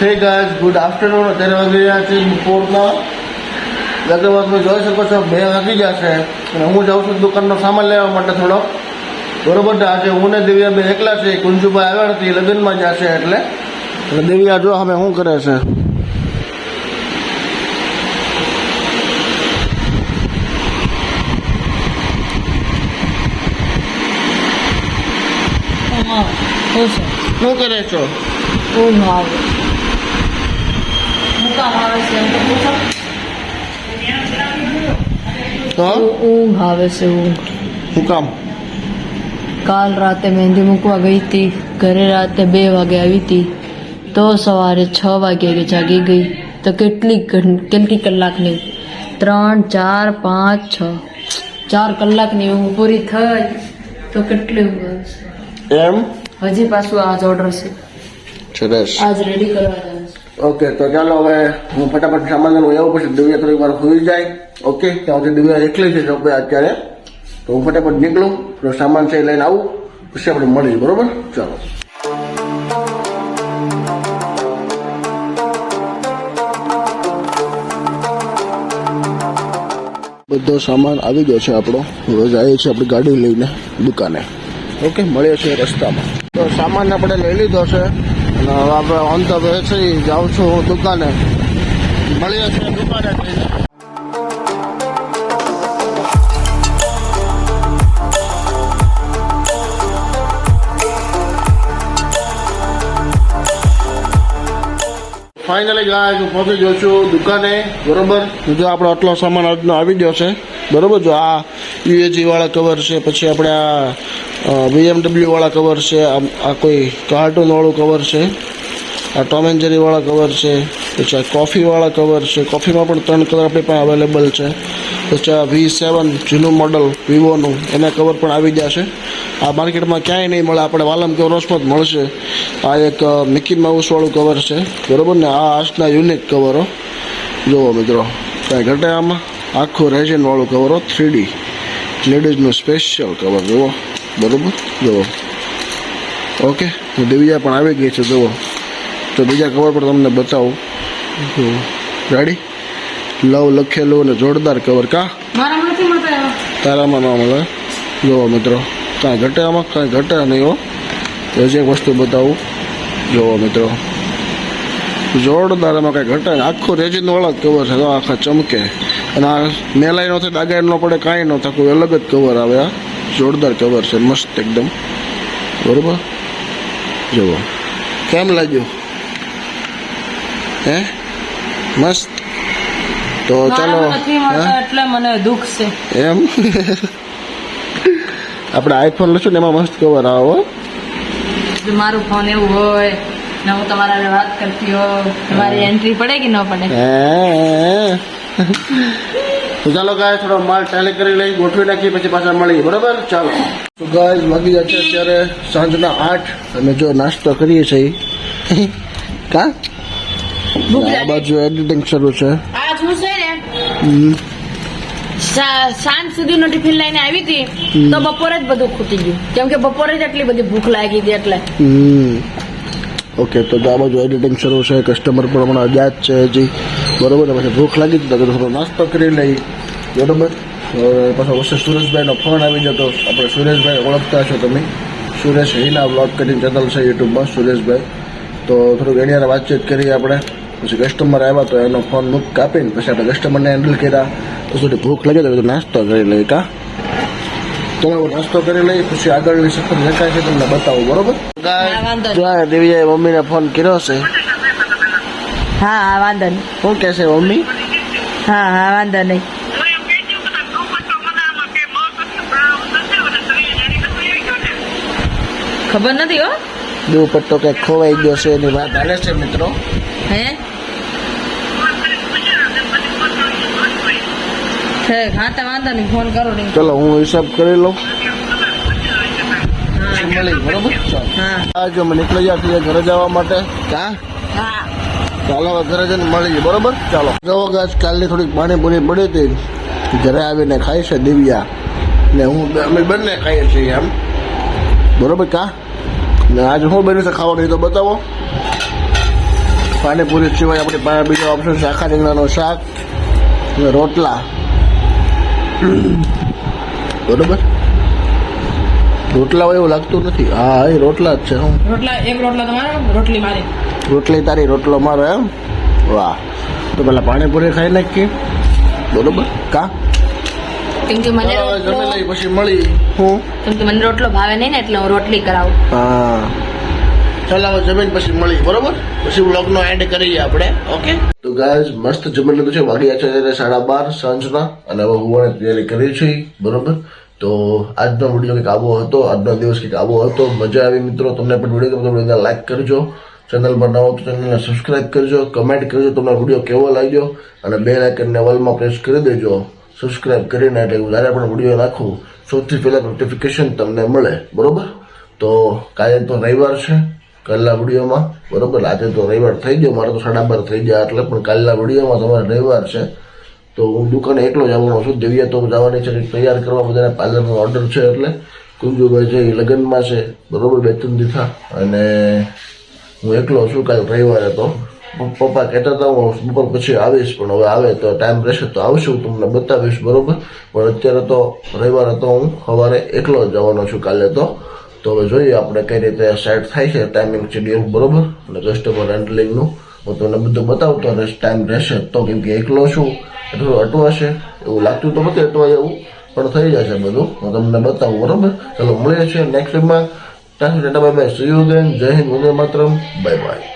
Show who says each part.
Speaker 1: Hey guys good afternoon અત્યારે વાગી રહ્યા છે બપોરના લગભગ તમે જોઈ શકો છો બે વાગી જશે અને હું જાઉં છું દુકાનનો સામાન લેવા માટે થોડો બરોબર આજે હું ને દિવ્યા બે એકલા છે કુંજુભાઈ આવ્યા નથી લગ્નમાં જશે એટલે. એટલે દિવ્યા જો અમે શું કરે છે. શું કરે છો?
Speaker 2: હું આવે? છે ઊંઘ આવે છે ઊંઘ
Speaker 1: શું કામ
Speaker 2: કાલ રાતે મહેંદી મૂકવા ગઈ હતી ઘરે રાતે બે વાગે આવી હતી તો સવારે છ વાગે જાગી ગઈ તો કેટલી ઘણ- કેટલી કલાકની ત્રણ ચાર પાંચ છ ચાર કલાકની ઊંઘ પૂરી થઈ તો કેટલી ઊંઘ આવશે
Speaker 1: એમ
Speaker 2: હજી પાછું આજ ઓર્ડર છે
Speaker 1: સરસ
Speaker 2: આજ રેડી કરવા જવાનું છે
Speaker 1: ઓકે તો ચાલો હવે હું ફટાફટ સામાન આવું પછી દિવ્યા થોડીક વાર સુઈ જાય. ઓકે ત્યાં દિવ્યા એકલી છે શોપે અત્યારે. તો હું ફટાફટ નીકળું. તો સામાન છે લઈને આવું. પછી આપણે મળીએ, બરોબર? ચાલો. બધો સામાન આવી ગયો છે આપણો. હવે જઈએ છીએ આપણી ગાડી લઈને દુકાને. ઓકે મળીએ છીએ રસ્તામાં. તો સામાન આપણે લઈ લીધો છે. આપણે ઓન ધ વે છે જાઉં છું હું દુકાને. મળીએ છીએ દુકાને ફાઇનલી ગાય હું પહોંચી ગયો છું દુકાને. બરોબર? જો આપણો આટલો સામાન આજનો આવી ગયો છે. બરોબર? જો આ યુએજી વાળા કવર છે, પછી આપણે આ બીએમડબલ્યુ વાળા કવર છે આ કોઈ કાર્ટૂન વાળું કવર છે, આ ટોમ એન્ડ કવર છે, પછી આ કોફી વાળા કવર છે કોફીમાં પણ ત્રણ કલર આપણી પાસે અવેલેબલ છે, પછી આ વી સેવન જૂનું મોડલ વિવોનું એના કવર પણ આવી જશે આ માર્કેટમાં ક્યાંય નહીં મળે, આપણે વાલમ કે જ મળશે. આ એક મિકી માઉસવાળું કવર છે, બરોબર ને? આ આજના યુનિક કવરો જુઓ મિત્રો, કાંઈ ઘટે આમાં? આખું રેજનવાળું કવરો થ્રીડી લેડીઝનું સ્પેશિયલ કવર જુઓ. બરોબર? જુઓ. ઓકે તો દેવીજા પણ આવી ગઈ છે જુઓ. તો બીજા કવર પર તમને બતાવું. જુઓ. રેડી લવ લખેલું અને જોરદાર કવર કા? તારામાં ન મળે. જુઓ મિત્રો કાંઈ ઘટે આમાં કાંઈ ઘટે નહીં હો. તો હજી એક વસ્તુ બતાવું. જુઓ મિત્રો. જોરદાર એમાં કાંઈ ઘટે આખું રેજીન વાળા જ કવર છે આખા ચમકે. અને આ મેલાઈ નો થાય ડાગાઈ ન પડે કાંઈ ન થાય. કોઈ અલગ જ કવર આવે. આ જોરદાર કવર છે. મસ્ત એકદમ. બરોબર? જુઓ. કેમ લાગ્યું? હે? મસ્ત. તો ચાલો
Speaker 2: એટલે મને દુઃખ છે.
Speaker 1: એમ? આપણે આઈફોન લઈશું ને એમાં મસ્ત કવર આવે.
Speaker 2: મારું ફોન એવું હોય તમારા હારે વાત કરતી હોઉં તમારી એન્ટ્રી પડે કે
Speaker 1: હે. તો ચાલો ગાય થોડો માલ ટાલે કરી લઈ ગોઠવી નાખી પછી પાછા મળીએ. બરોબર? ચાલો. તો ગાય વાગી જાય છે અત્યારે સાંજના આઠ અને જો નાસ્તો કરીએ છીએ કા? આ બાજુ એડિટિંગ શરૂ છે.
Speaker 2: આજ હું છે ને
Speaker 1: હમ.
Speaker 2: સા- સાંજ સુધીનો ટિફિન લઈને આવી હતી તો બપોરે જ બધું ખૂટી ગયું. કેમ કે બપોરે જ એટલી બધી ભૂખ લાગી હતી એટલે.
Speaker 1: ઓકે તો આ બાજુ એડિટિંગ શરૂ છે કસ્ટમર પણ હમણાં અજાત છે હજી. બરોબર, પછી ભૂખ લાગી હતી, તો થોડો નાસ્તો કરી લઈ. બરોબર? પાછો વચ્ચે સુરેશભાઈનો ફોન આવી જતો આપણે સુરેશભાઈ ઓળખતા છો તમે. સુરેશ હિના બ્લોગ કરીને ચેનલ છે યુટ્યુબમાં, સુરેશભાઈ. તો થોડુંક એની વાતચીત કરી આપણે. પછી કસ્ટમર આવ્યા, તો એનો ફોન મુક કાપીને, પછી આપણે કસ્ટમરને હેન્ડલ કર્યા. તો થોડી ભૂખ લાગી તો નાસ્તો કરી લઈ કા? તો હવે નાસ્તો કરી લઈ પછી આગળની સફર દેખાય છે તમને બતાવું બરોબર?
Speaker 2: હા.
Speaker 1: દિવ્યાએ મમ્મીને ફોન કર્યો છે.
Speaker 2: હા હા વાંધો નહીં.
Speaker 1: શું કહે છે મમ્મી?
Speaker 2: હા હા વાંધો નહીં. ખબર નથી હો.
Speaker 1: દુપટ્ટો કંઈક ખોવાઈ ગયો છે એની વાત હાલે છે મિત્રો.
Speaker 2: હે? છે હા તો વાંધો નહીં ફોન કરો નહીં.
Speaker 1: ચલો હું હિસાબ કરી લઉં. બરોબર?
Speaker 2: હા.
Speaker 1: જો અમે નીકળી ગયા છીએ ઘરે જવા માટે. કા
Speaker 2: હા.
Speaker 1: ચાલો ઘરે જઈને મળીએ બરોબર? ચાલો. જો ગાજ કાલની થોડીક પાણીપુરી પડી હતી ઘરે આવીને ખાઈ છે દિવ્યા. ને હું અમે બંને ખાઈએ છીએ એમ. બરોબર કા? ને આજે શું બન્યું છે ખાવાનું એ તો બતાવો. પાણીપુરી સિવાય આપણી પાસે બીજો ઓપ્શન શાખા રીંગણાનું શાક રોટલા. બરોબર? રોટલા હોય એવું લાગતું નથી. હા એ રોટલા જ છે હું.
Speaker 3: રોટલા એક રોટલા તમારા રોટલી મારી.
Speaker 1: રોટલી તારી રોટલો મારો એમ? વાહ. તો પેલા પાણીપુરી ખાઈ નાખીએ. બરોબર? કા?
Speaker 2: કેમ કે મને રોટલો
Speaker 1: પછી મળી. હું
Speaker 2: કેમ કે મને રોટલો ભાવે નહીં ને એટલે હું રોટલી કરાવું.
Speaker 1: હા. ચાલો હવે જમીન પછી મળી, બરોબર? પછી વ્લોગનો એન્ડ કરીએ આપણે ઓકે તો ગાય મસ્ત જમીન લીધું છે વાગ્યા છે સાડા બાર સાંજના, અને હવે હું તૈયારી કરી છે બરોબર? તો આજનો વીડિયો કંઈક આવો હતો, આજનો દિવસ કંઈક આવો હતો, મજા આવી મિત્રો, તમને પણ વીડિયો ગમે તો વિડીયોને લાઈક કરજો ચેનલ પર નવો તો ચેનલને સબસ્ક્રાઈબ કરજો કમેન્ટ કરજો, તમને વીડિયો કેવો લાગ્યો, અને બે લાઇકનને વલમાં પ્રેસ કરી દેજો સબસ્ક્રાઈબ કરીને, એટલે હું જ્યારે પણ વીડિયો નાખું, સૌથી પહેલાં નોટિફિકેશન તમને મળે, બરાબર? તો કાલે તો રવિવાર છે કાલના વિડીયોમાં, બરોબર? આજે તો રવિવાર થઈ ગયો, મારે તો સાડા બાર થઈ ગયા એટલે પણ કાલના વિડીયોમાં તમારે રવિવાર છે. તો હું દુકાને એકલો જવાનો છું દિવ્યા તો જવાની છે તૈયાર કરવા બધાને પાર્લરનો ઓર્ડર છે એટલે. કુંજુભાઈ છે એ લગ્નમાં છે, બરોબર? બે ત્રણ દીથા અને હું એકલો છું, કાલ રવિવારે તો. પપ્પા કહેતા હતા, હું બપોર પછી આવીશ, પણ હવે આવે તો ટાઈમ રહેશે તો આવશું તમને બતાવીશ, બરોબર? પણ અત્યારે તો રવિવારે તો હું સવારે એકલો જવાનો છું કાલે તો. તો હવે જોઈએ, આપણે કઈ રીતે સેટ થાય છે ટાઈમિંગ શેડ્યુલ બરોબર? અને કસ્ટમર હેન્ડલિંગનું હું તમને બધું બતાવતો અને ટાઈમ રહેશે તો કેમ કે એકલો છું, એટલું અટવાશે. એવું લાગતું તો નથી અટવાય એવું પણ થઈ જશે બધું. હું તમને બતાવું, બરોબર? ચાલો, મળીએ છીએ નેક્સ્ટ વીકમાં ત્યાં સુધી by bye see you Jai Hind, Vande Mataram. Bye bye